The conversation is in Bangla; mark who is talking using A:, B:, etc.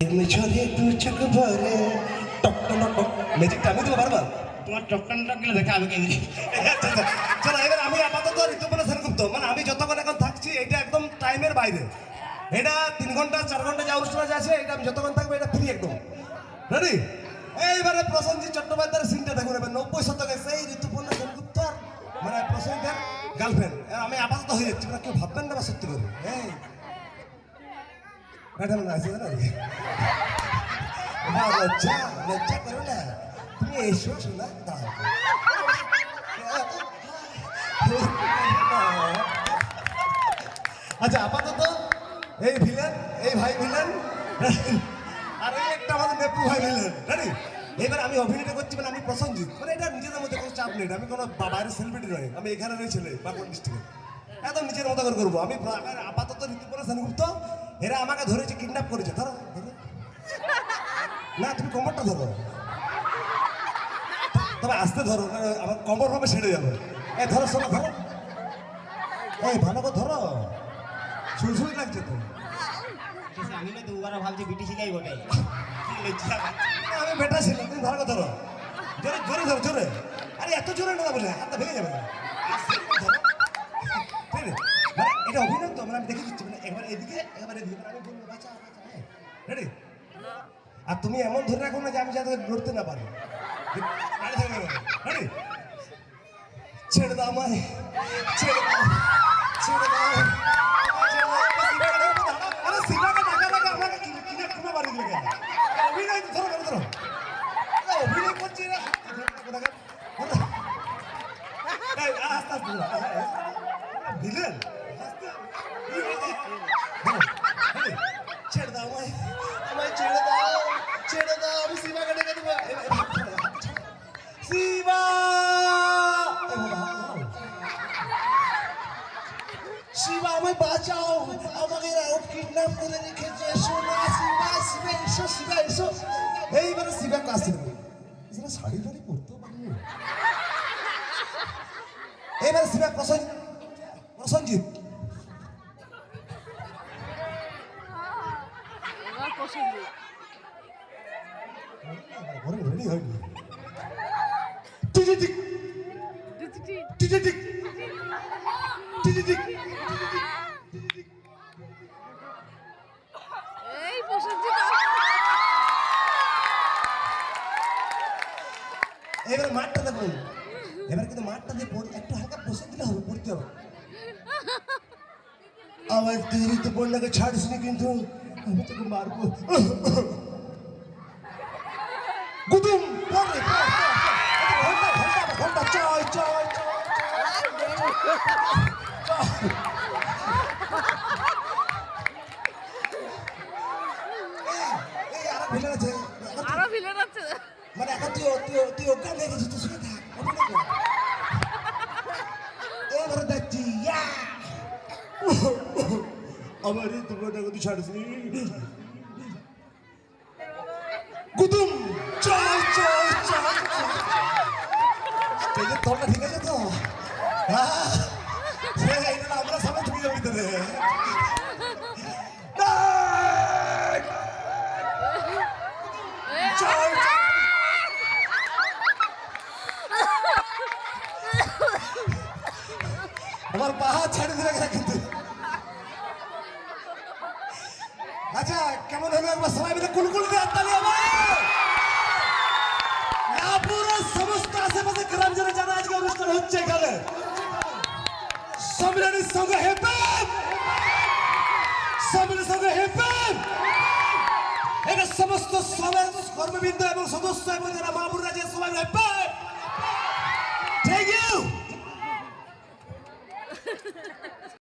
A: মিছনে দু চোখ ভরে। টক টক টক ম্যাজিকটা আমি দেবো বারবার।
B: তোমার টপকান টপকালে দেখা আমি কেন।
A: চলো এবার আমি আপাতত ঋতুপর্ণ সেনগুপ্ত। মানে আমি যতক্ষণ এখন থাকছি এটা একদম টাইমের বাইরে। এটা তিন ঘণ্টা চার ঘণ্টা যা অনুষ্ঠান আছে এটা আমি যতক্ষণ থাকব এটা ফ্রি একদম। রেডি এইবারে প্রসেনজিৎ চট্টোপাধ্যায়ের সিনটা দেখুন এবার। নব্বই শতকে সেই ঋতুপর্ণ সেনগুপ্ত মানে প্রসেনজিতের গার্লফ্রেন্ড আমি আপাতত হয়ে যাচ্ছি মানে কেউ ভাববেন না সত্যি করে। এই ম্যাডাম না জানো বাবা, লজ্জা লজ্জা করো না তুমি এসো শোনা দাঁড়াও আচ্ছা আপাতত এই ভিলেন এই ভাই ভিলেন আর এই একটা আমাদের নেপু ভাই ভিলেন রেডি এবার আমি অভিনয়টা করছি মানে আমি প্রসঞ্জিৎ। মানে এটা নিজেদের মধ্যে কোনো চাপ নেই আমি কোনো বাইরের সেলিব্রিটি নয়। আমি এখানে রয়ে ছেলে বাঁকুড়া ডিস্ট্রিক্টে একদম নিজের মতো করে করব। আমি আপাতত ঋতুপর্ণ সেনগুপ্ত এরা আমাকে ধরেছে কিডন্যাপ করেছে। ধরো না তুমি কোমরটা ধরো। তবে আসতে ধরো আমার কোমর ভাবে ছেড়ে যাবে। এ ধরো শোনো ধরো। এই ভালো করে ধরো। সুরসুরি লাগছে তো।
B: আমি না দুবার ভাবছি বিটি শিখাই বটে।
A: আমি বেটা ছিলাম তুমি ভালো ধরো। জোরে জোরে ধরো জোরে। আরে এত জোরে না বলে হাতটা ভেঙে যাবে। একবার এদিকে একবার এদিকে আমি বলব বাঁচা বাঁচা রেডি আর তুমি এমন ধরে রাখো না যে আমি যাতে লড়তে না পারি। রেডি ছেড়ে দাও আমায় বাঁচাও আমাকে এরা কিডন্যাপ করে রেখেছে। সোনা শিবা শিবা এসো শিবা এসো এইবারে শিবা দেবে এরা শাড়ি ফাড়ি পরতেও পারে এইবারে শিবা প্রসঞ্জ প্রসঞ্জিৎ রেডি হয়নি। টিটি টিক টিটি টিক টিটি টিক এবার মাঠটা দেখুন। এবার কিন্তু মাঠটা দিয়ে পড়- একটু হালকা বসে দিলে হবে পড়তে হবে। আমার তুই তো বন্যাকে ছাড়িস নি কিন্তু। আমি তোকে মারবো। গুদুম পড়। ঘণ্টা ঘণ্টা ঘণ্টা চয় চয় চয় এই আর ভিলে আছে
C: আরও ভিলেন আছে
A: মানে এখন তুই তুই তুই অজ্ঞান হয়ে গেছিস তুই শুয়ে থাক অভিনয় কর। এবারে দেখছি ইয়া! আমার এই তোমার তুই ছাড়িসনি কুতুম চল চল চল স্টেজের তলটা ঠিক আছে তো হ্যাঁ সে এইটা আমরা সবাই ঢুকে যাব ভিতরে চল চল আমার পাহা ছাড়ি দিলে কিন্তু? আচ্ছা কেমন হলো একবার সবাই মিলে কুলকুল দিয়ে হাততালি আমার সমস্ত আশেপাশে গ্রাম যারা আজকে অনুষ্ঠান হচ্ছে এখানে, সম্মিলনীর সঙ্গে সম্মিলনের সঙ্গে এটা সমস্ত সমাজ কর্মবৃন্দ এবং সদস্য এবং যারা মামুরা